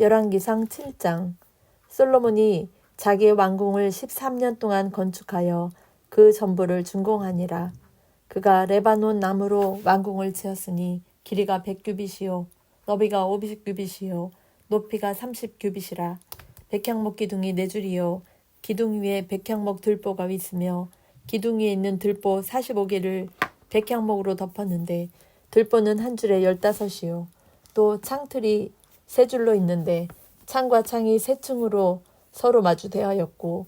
열왕기상 7장 솔로몬이 자기의 왕궁을 13년 동안 건축하여 그 전부를 준공하니라. 그가 레바논 나무로 왕궁을 지었으니 길이가 100규빗이요 너비가 50규빗이요 높이가 30규빗이라. 백향목 기둥이 네 줄이요 기둥 위에 백향목 들보가 있으며 기둥 위에 있는 들보 45개를 백향목으로 덮었는데 들보는 한 줄에 열다섯이요 또 창틀이 세 줄로 있는데 창과 창이 세 층으로 서로 마주대하였고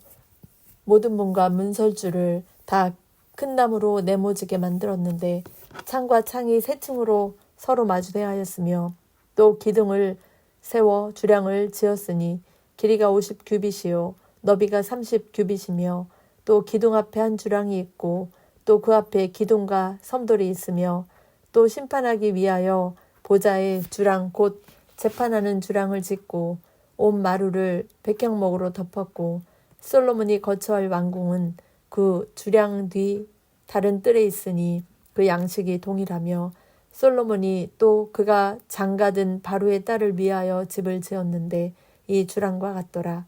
모든 문과 문설주를 다큰 나무로 네모지게 만들었는데 창과 창이 세 층으로 서로 마주대하였으며 또 기둥을 세워 주량을 지었으니 길이가 50규빗이요 너비가 30규빗이며 또 기둥 앞에 한 주량이 있고 또 그 앞에 기둥과 섬돌이 있으며 또 심판하기 위하여 보좌에 주랑 곧 재판하는 주랑을 짓고 온 마루를 백향목으로 덮었고 솔로몬이 거처할 왕궁은 그 주량 뒤 다른 뜰에 있으니 그 양식이 동일하며 솔로몬이 또 그가 장가든 바로의 딸을 위하여 집을 지었는데 이 주랑과 같더라.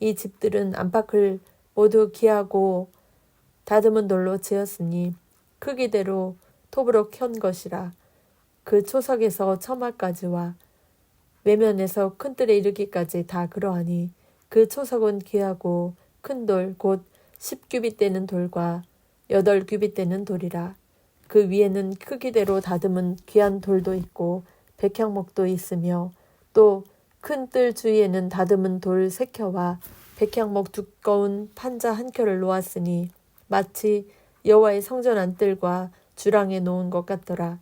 이 집들은 안팎을 모두 기하고 다듬은 돌로 지었으니 크기대로 톱으로 켠 것이라. 그 초석에서 처마까지와 외면에서 큰 뜰에 이르기까지 다 그러하니 그 초석은 귀하고 큰 돌곧 10규빗 되는 돌과 8규빗 되는 돌이라. 그 위에는 크기대로 다듬은 귀한 돌도 있고 백향목도 있으며 또 큰 뜰 주위에는 다듬은 돌 세 켜와 백향목 두꺼운 판자 한 켜를 놓았으니 마치 여호와의 성전 안뜰과 주랑에 놓은 것 같더라.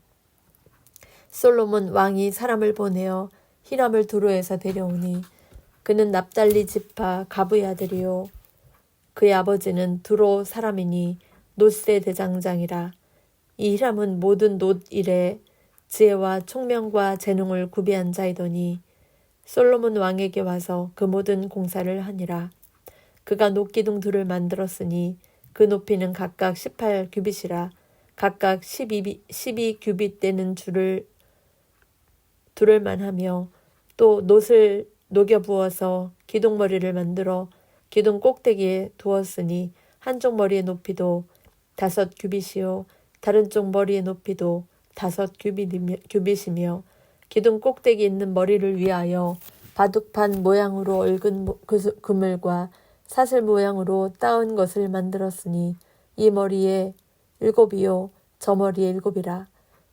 솔로몬 왕이 사람을 보내어 히람을 두로에서 데려오니 그는 납달리 지파 가부의 아들이요. 그의 아버지는 두로 사람이니 노세 대장장이라. 이 히람은 모든 놋 일에 지혜와 총명과 재능을 구비한 자이더니 솔로몬 왕에게 와서 그 모든 공사를 하니라. 그가 녹기둥 둘을 만들었으니 그 높이는 각각 18 규빗이라. 각각 12, 12 규빗 되는 줄을 두를 만 하며 또 놋을 녹여 부어서 기둥머리를 만들어 기둥 꼭대기에 두었으니 한쪽 머리의 높이도 다섯 규빗이요 다른 쪽 머리의 높이도 다섯 규빗이며, 기둥 꼭대기 있는 머리를 위하여 바둑판 모양으로 얽은 그 그물과 사슬 모양으로 따은 것을 만들었으니 이 머리에 일곱이요 저 머리에 일곱이라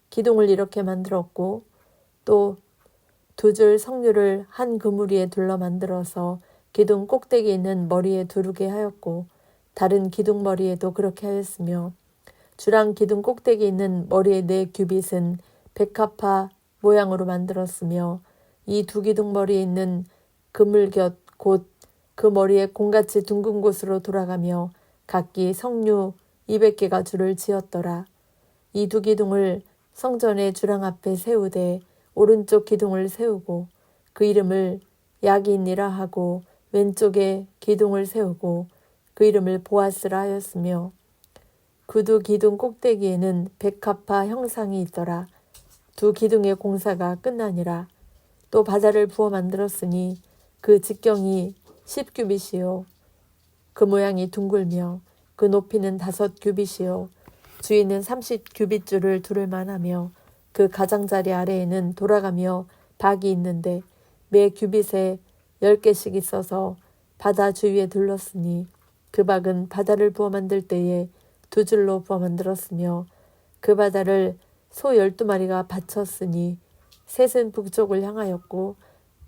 기둥을 이렇게 만들었고 또 두 줄 석류를 한 그물 위에 둘러 만들어서 기둥 꼭대기에 있는 머리에 두르게 하였고 다른 기둥 머리에도 그렇게 하였으며 주랑 기둥 꼭대기에 있는 머리의 네 규빗은 백합화 모양으로 만들었으며 이 두 기둥 머리에 있는 그물 곁 곧 그 머리에 공같이 둥근 곳으로 돌아가며 각기 석류 200개가 줄을 지었더라. 이 두 기둥을 성전의 주랑 앞에 세우되 오른쪽 기둥을 세우고 그 이름을 야긴이라 하고 왼쪽에 기둥을 세우고 그 이름을 보아스라 하였으며 그두 기둥 꼭대기에는 백합화 형상이 있더라. 두 기둥의 공사가 끝나니라. 또 바다를 부어 만들었으니 그 직경이 10규빗이요. 그 모양이 둥글며 그 높이는 다섯 규빗이요. 주위는 30규빗 줄을 두를 만하며 그 가장자리 아래에는 돌아가며 박이 있는데 매 규빗에 열 개씩 있어서 바다 주위에 둘렀으니 그 박은 바다를 부어 만들 때에 두 줄로 부어 만들었으며 그 바다를 소 열두 마리가 바쳤으니 셋은 북쪽을 향하였고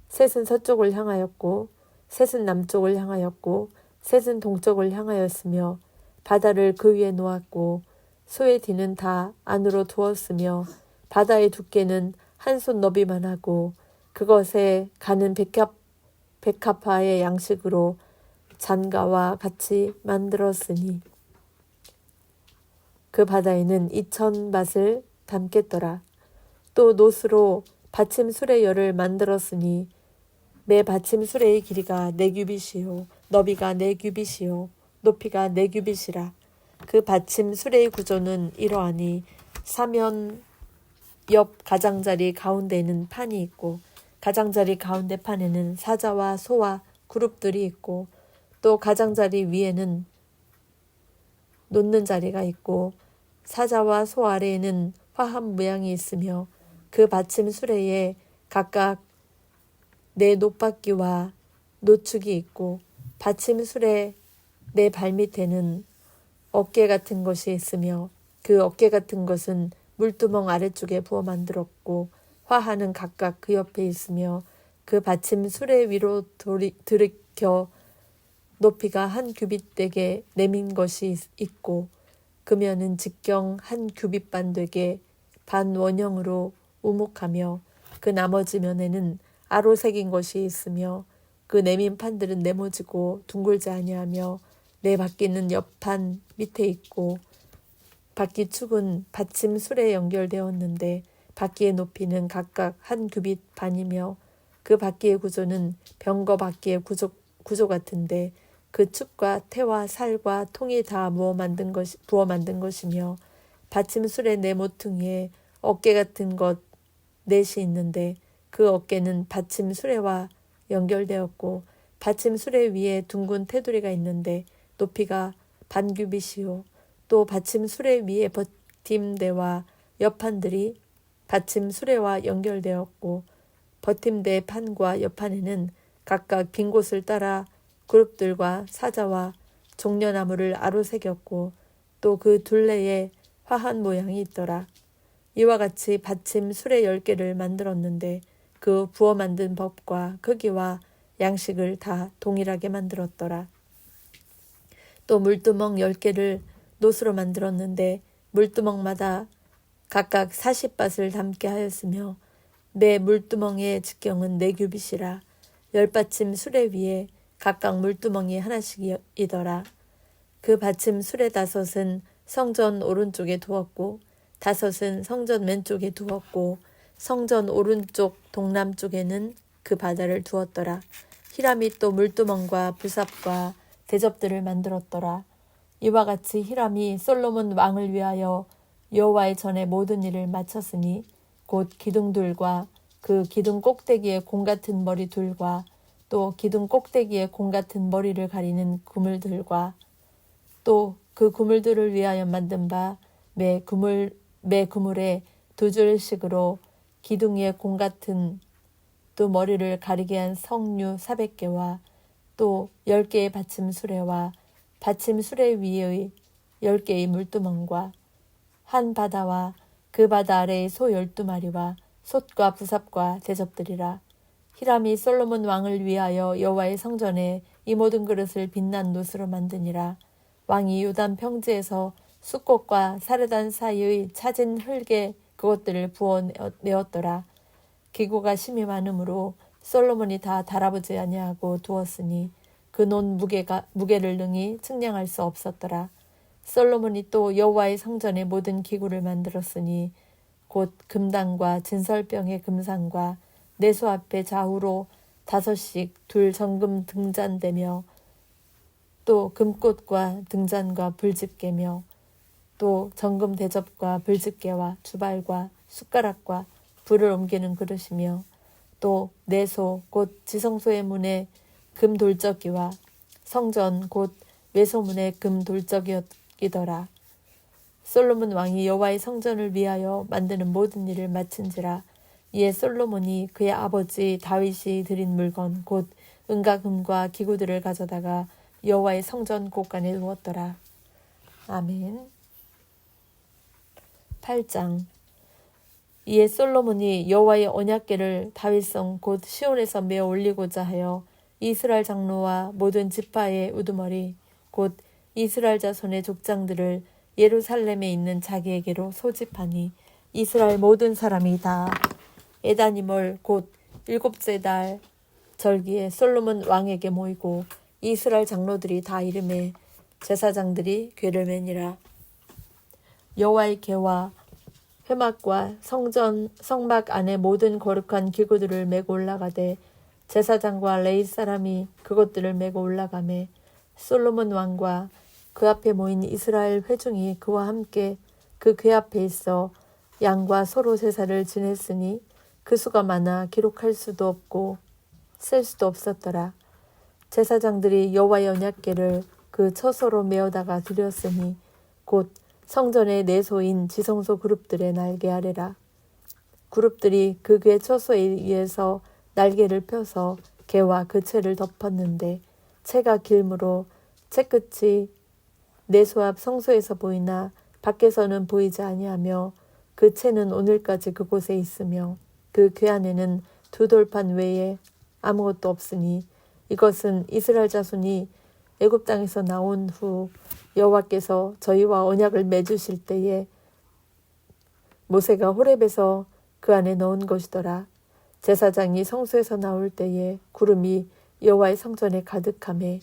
셋은 서쪽을 향하였고 셋은 남쪽을 향하였고 셋은 동쪽을 향하였으며 바다를 그 위에 놓았고 소의 뒤는 다 안으로 두었으며 바다의 두께는 한 손 너비만 하고 그것에 가는 백합, 백합화의 양식으로 잔가와 같이 만들었으니 그 바다에는 이천 밭을 담겠더라. 또 노스로 받침 수레열을 만들었으니 매 받침 수레의 길이가 네 규빗이요. 너비가 네 규빗이요. 높이가 네 규빗이라. 그 받침 수레의 구조는 이러하니 사면 옆 가장자리 가운데에는 판이 있고 가장자리 가운데 판에는 사자와 소와 그룹들이 있고 또 가장자리 위에는 놓는 자리가 있고 사자와 소 아래에는 화합 모양이 있으며 그 받침 수레에 각각 네 노바퀴와 노축이 있고 받침 수레 네 발밑에는 어깨 같은 것이 있으며 그 어깨 같은 것은 물두멍 아래쪽에 부어 만들었고 화하는 각각 그 옆에 있으며 그 받침 수레 위로 돌이, 들이켜 높이가 한 규빗 되게 내민 것이 있- 있고 금연은 직경 한 규빗 반 되게 반 원형으로 우목하며 그 나머지 면에는 아로 새긴 것이 있으며 그 내민 판들은 네모지고 둥글지 아니하며 네 바퀴는 옆판 밑에 있고 바퀴 축은 받침 술에 연결되었는데 바퀴의 높이는 각각 한 규빗 반이며 그 바퀴의 구조는 병거 바퀴의 구조, 구조 같은데 그 축과 태와 살과 통이 다 부어 만든 것이 부어 만든 것이며 받침 술의 네 모퉁이에 어깨 같은 것 넷이 있는데 그 어깨는 받침 수레와 연결되었고 받침 수레 위에 둥근 테두리가 있는데 높이가 반규빗이요 또 받침 수레 위에 버팀대와 옆판들이 받침 수레와 연결되었고 버팀대 판과 옆판에는 각각 빈 곳을 따라 그룹들과 사자와 종려나무를 아로새겼고 또 그 둘레에 화한 모양이 있더라. 이와 같이 받침 수레 열 개를 만들었는데 그 부어 만든 법과 크기와 양식을 다 동일하게 만들었더라. 또 물두멍 열 개를 노스로 만들었는데 물두멍마다 각각 40밭을 담게 하였으며 매 물두멍의 직경은 네 규빗이라 열 받침 수레 위에 각각 물두멍이 하나씩이더라. 그 받침 수레 다섯은 성전 오른쪽에 두었고 다섯은 성전 왼쪽에 두었고 성전 오른쪽 동남쪽에는 그 바다를 두었더라. 히람이 또 물두멍과 부삽과 대접들을 만들었더라. 이와 같이 히람이 솔로몬 왕을 위하여 여호와의 전에 모든 일을 마쳤으니 곧 기둥들과 그 기둥 꼭대기에 공 같은 머리둘과 또 기둥 꼭대기에 공 같은 머리를 가리는 그물들과 또 그 그물들을 위하여 만든 바 매 그물 매 그물에 두 줄씩으로 기둥 위에 공 같은 또 머리를 가리게 한 석류 400개와 또 10개의 받침 수레와 받침 수레 위의 10개의 물두멍과 한 바다와 그 바다 아래의 소 12마리와 솥과 부삽과 대접들이라. 히람이 솔로몬 왕을 위하여 여호와의 성전에 이 모든 그릇을 빛난 노스로 만드니라. 왕이 유단 평지에서 숫꽃과 사르단 사이의 차진 흙에 그것들을 부어 내었더라. 기구가 심히 많으므로 솔로몬이 다 달아보지 아니하고 두었으니 그 논 무게가 무게를 능히 측량할 수 없었더라. 솔로몬이 또 여호와의 성전의 모든 기구를 만들었으니 곧 금당과 진설병의 금상과 내소 앞에 좌우로 다섯씩 둘 정금 등잔대며 또 금꽃과 등잔과 불집게며 또 정금 대접과 불집게와 주발과 숟가락과 불을 옮기는 그릇이며 또 내소 곧 지성소의 문에 금 돌적이와 성전 곧 외소문의 금 돌적이더라. 솔로몬 왕이 여호와의 성전을 위하여 만드는 모든 일을 마친지라 이에 솔로몬이 그의 아버지 다윗이 드린 물건 곧 은과 금과 기구들을 가져다가 여호와의 성전 곳간에 두었더라. 아멘. 8장 이에 솔로몬이 여호와의 언약궤를 다윗성 곧 시온에서 메어 올리고자 하여 이스라엘 장로와 모든 지파의 우두머리 곧 이스라엘 자손의 족장들을 예루살렘에 있는 자기에게로 소집하니 이스라엘 모든 사람이 다 에다니멀 곧 일곱째 달 절기에 솔로몬 왕에게 모이고 이스라엘 장로들이 다 이름에 제사장들이 궤를 매니라. 여호와의 궤와 회막과 성전 성막 안에 모든 거룩한 기구들을 메고 올라가되 제사장과 레이 사람이 그것들을 메고 올라가매 솔로몬 왕과 그 앞에 모인 이스라엘 회중이 그와 함께 그궤 앞에 있어 양과 소로 제사를 지냈으니 그 수가 많아 기록할 수도 없고 쓸 수도 없었더라. 제사장들이 여호와의 언약궤를 그 처소로 메어다가 드렸으니 곧 성전의 내소인 지성소 그룹들의 날개 아래라. 그룹들이 그궤 처소에 의해서 날개를 펴서 개와 그 채를 덮었는데 채가 길므로 채 끝이 내소 앞 성소에서 보이나 밖에서는 보이지 아니하며 그 채는 오늘까지 그곳에 있으며 그 궤 안에는 두 돌판 외에 아무것도 없으니 이것은 이스라엘 자손이 애굽 땅에서 나온 후 여호와께서 저희와 언약을 맺으실 때에 모세가 호렙에서 그 안에 넣은 것이더라. 제사장이 성소에서 나올 때에 구름이 여호와의 성전에 가득함에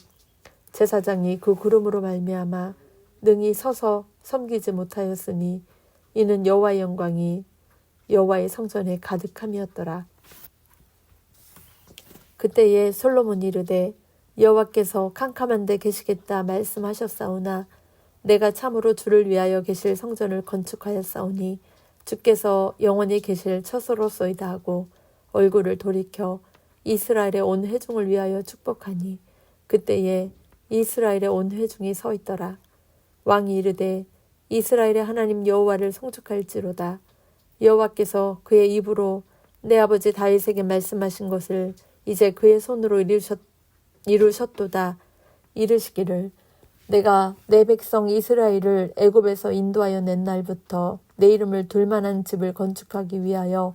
제사장이 그 구름으로 말미암아 능히 서서 섬기지 못하였으니 이는 여호와의 영광이 여호와의 성전에 가득함이었더라. 그때에 솔로몬이 이르되 여호와께서 캄캄한 데 계시겠다 말씀하셨사오나 내가 참으로 주를 위하여 계실 성전을 건축하였사오니 주께서 영원히 계실 처소로소이다 하고 얼굴을 돌이켜 이스라엘의 온 회중을 위하여 축복하니 그때에 이스라엘의 온 회중이 서 있더라. 왕이 이르되 이스라엘의 하나님 여호와를 송축할지로다. 여호와께서 그의 입으로 내 아버지 다윗에게 말씀하신 것을 이제 그의 손으로 이루셨, 이루셨도다. 이르시기를 내가 내 백성 이스라엘을 애굽에서 인도하여 낸 날부터 내 이름을 둘 만한 집을 건축하기 위하여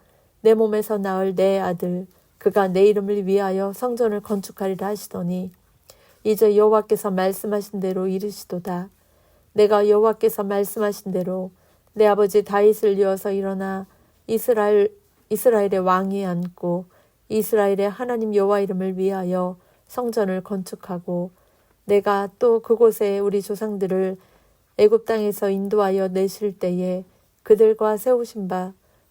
내 몸에서 나을 내 아들 그가 내 이름을 위하여 성전을 건축하리라 하시더니 이제 여호와께서 말씀하신 대로 이르시도다. 내가 여호와께서 말씀하신 대로 내 아버지 다윗을 이어서 일어나 이스라엘 이스라엘의 왕이 앉고 이스라엘의 하나님 여호와 이름을 위하여 성전을 건축하고 내가 또 그곳에 우리 조상들을 애굽 땅에서 인도하여 내실 때에 그들과 세우신 바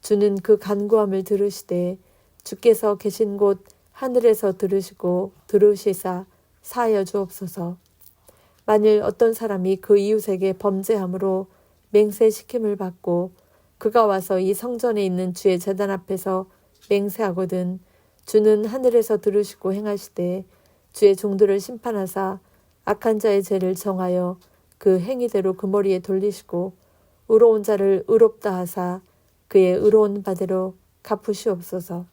주는 그 간구함을 들으시되 주께서 계신 곳 하늘에서 들으시고 들으시사 사하여 주옵소서. 만일 어떤 사람이 그 이웃에게 범죄함으로 맹세시킴을 받고 그가 와서 이 성전에 있는 주의 재단 앞에서 맹세하거든 주는 하늘에서 들으시고 행하시되 주의 종들을 심판하사 악한 자의 죄를 정하여 그 행위대로 그 머리에 돌리시고 의로운 자를 의롭다 하사 그의 의로운 바대로 갚으시옵소서.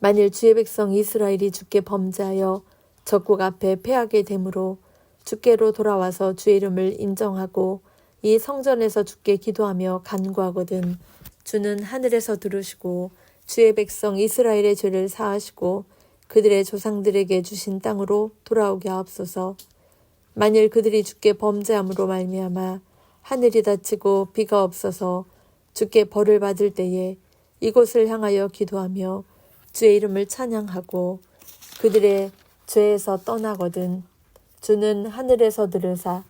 만일 주의 백성 이스라엘이 주께 범죄하여 적국 앞에 패하게 되므로 주께로 돌아와서 주의 이름을 인정하고 이 성전에서 주께 기도하며 간구하거든 주는 하늘에서 들으시고 주의 백성 이스라엘의 죄를 사하시고 그들의 조상들에게 주신 땅으로 돌아오게 하옵소서. 만일 그들이 주께 범죄함으로 말미암아 하늘이 닫히고 비가 없어서 주께 벌을 받을 때에 이곳을 향하여 기도하며 주의 이름을 찬양하고 그들의 죄에서 떠나거든 주는 하늘에서 들으사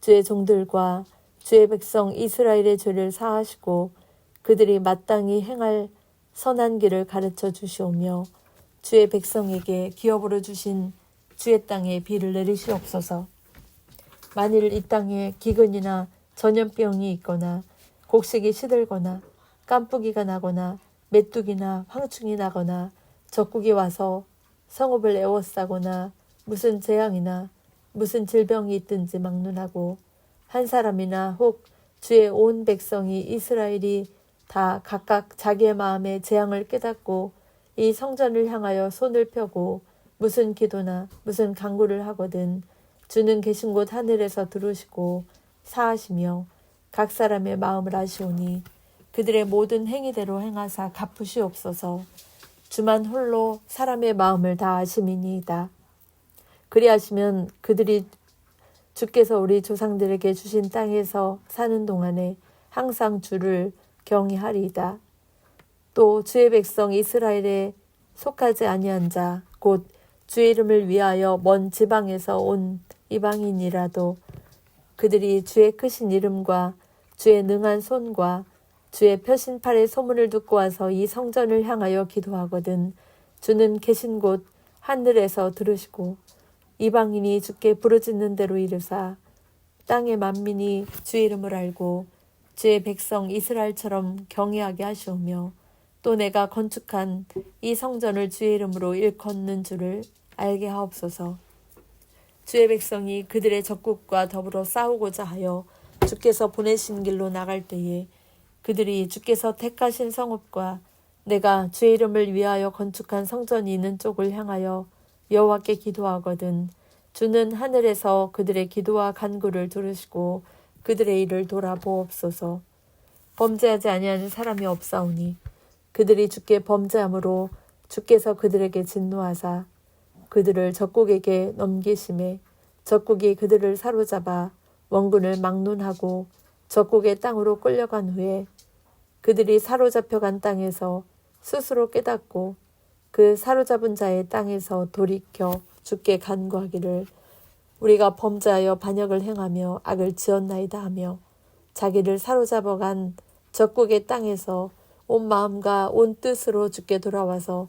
주의 종들과 주의 백성 이스라엘의 죄를 사하시고 그들이 마땅히 행할 선한 길을 가르쳐 주시오며 주의 백성에게 기업으로 주신 주의 땅에 비를 내리시옵소서. 만일 이 땅에 기근이나 전염병이 있거나 곡식이 시들거나 깐뿌기가 나거나 메뚜기나 황충이 나거나 적국이 와서 성읍을 에워싸거나 무슨 재앙이나 무슨 질병이 있든지 막론하고 한 사람이나 혹 주의 온 백성이 이스라엘이 다 각각 자기의 마음의 재앙을 깨닫고 이 성전을 향하여 손을 펴고 무슨 기도나 무슨 간구를 하거든 주는 계신 곳 하늘에서 들으시고 사하시며 각 사람의 마음을 아시오니 그들의 모든 행위대로 행하사 갚으시옵소서 주만 홀로 사람의 마음을 다 아심이니이다. 그리하시면 그들이 주께서 우리 조상들에게 주신 땅에서 사는 동안에 항상 주를 경외하리이다. 또 주의 백성 이스라엘에 속하지 아니한 자 곧 주의 이름을 위하여 먼 지방에서 온 이방인이라도 그들이 주의 크신 이름과 주의 능한 손과 주의 표신팔의 소문을 듣고 와서 이 성전을 향하여 기도하거든 주는 계신 곳 하늘에서 들으시고 이방인이 주께 부르짖는 대로 이르사 땅의 만민이 주의 이름을 알고 주의 백성 이스라엘처럼 경외하게 하시오며 또 내가 건축한 이 성전을 주의 이름으로 일컫는 줄을 알게 하옵소서. 주의 백성이 그들의 적국과 더불어 싸우고자 하여 주께서 보내신 길로 나갈 때에 그들이 주께서 택하신 성읍과 내가 주의 이름을 위하여 건축한 성전이 있는 쪽을 향하여 여호와께 기도하거든 주는 하늘에서 그들의 기도와 간구를 들으시고 그들의 일을 돌아보옵소서. 범죄하지 아니하는 사람이 없사오니 그들이 주께 범죄함으로 주께서 그들에게 진노하사 그들을 적국에게 넘기심에 적국이 그들을 사로잡아 원군을 막론하고 적국의 땅으로 끌려간 후에 그들이 사로잡혀간 땅에서 스스로 깨닫고 그 사로잡은 자의 땅에서 돌이켜 주께 간구하기를 우리가 범죄하여 반역을 행하며 악을 지었나이다 하며 자기를 사로잡아간 적국의 땅에서 온 마음과 온 뜻으로 주께 돌아와서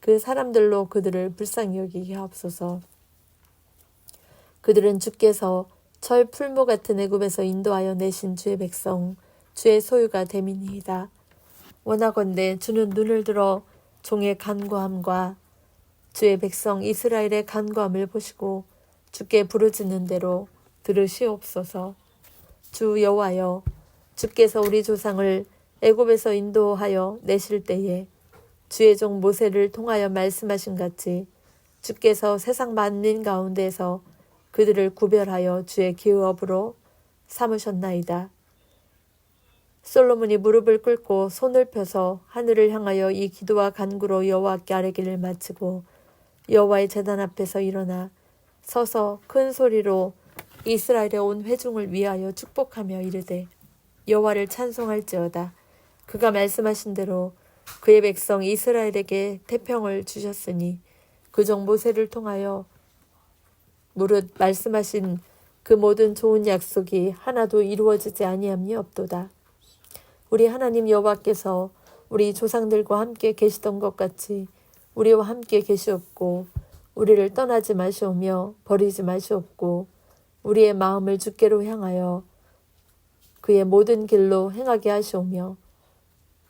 그 사람들로 그들을 불쌍히 여기게 하옵소서. 그들은 주께서 철 풀무 같은 애굽에서 인도하여 내신 주의 백성 주의 소유가 되민이이다. 원하건대 주는 눈을 들어 종의 간구함과 주의 백성 이스라엘의 간구함을 보시고 주께 부르짖는 대로 들으시옵소서. 주 여호와여 주께서 우리 조상을 애굽에서 인도하여 내실 때에 주의 종 모세를 통하여 말씀하신 같이 주께서 세상 만민 가운데서 그들을 구별하여 주의 기업으로 삼으셨나이다. 솔로몬이 무릎을 꿇고 손을 펴서 하늘을 향하여 이 기도와 간구로 여호와께 아뢰기를 마치고 여호와의 재단 앞에서 일어나 서서 큰 소리로 이스라엘의 온 회중을 위하여 축복하며 이르되 여호와를 찬송할지어다 그가 말씀하신 대로 그의 백성 이스라엘에게 태평을 주셨으니 그종 모세를 통하여 무릇 말씀하신 그 모든 좋은 약속이 하나도 이루어지지 아니함이 없도다. 우리 하나님 여호와께서 우리 조상들과 함께 계시던 것 같이 우리와 함께 계시옵고 우리를 떠나지 마시오며 버리지 마시옵고 우리의 마음을 주께로 향하여 그의 모든 길로 행하게 하시오며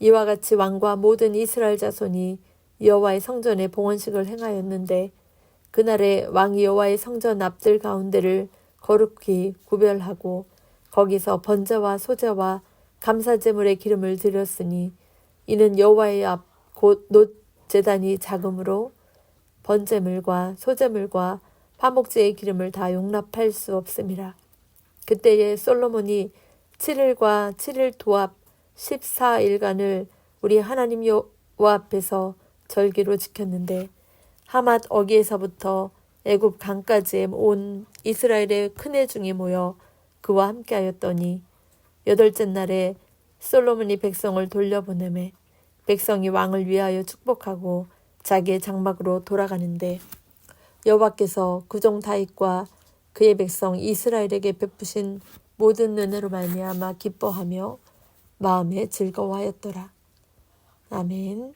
이와 같이 왕과 모든 이스라엘 자손이 여호와의 성전에 봉헌식을 행하였는데 그날에 왕이 여호와의 성전 앞들 가운데를 거룩히 구별하고 거기서 번제와 소제와 감사제물의 기름을 드렸으니 이는 여호와의 앞곧놋 제단이 작으므로 번제물과 소제물과 화목제의 기름을 다 용납할 수 없음이라. 그때에 솔로몬이 7일과 7일 도합 14일간을 우리 하나님 여호와 앞에서 절기로 지켰는데 하맛 어기에서부터 애굽 강까지 온 이스라엘의 큰 회중이 모여 그와 함께하였더니 여덟째 날에 솔로몬이 백성을 돌려보내매 백성이 왕을 위하여 축복하고 자기의 장막으로 돌아가는데 여호와께서 그종 다윗과 그의 백성 이스라엘에게 베푸신 모든 은혜로 말미암아 기뻐하며 마음에 즐거워하였더라. 아멘.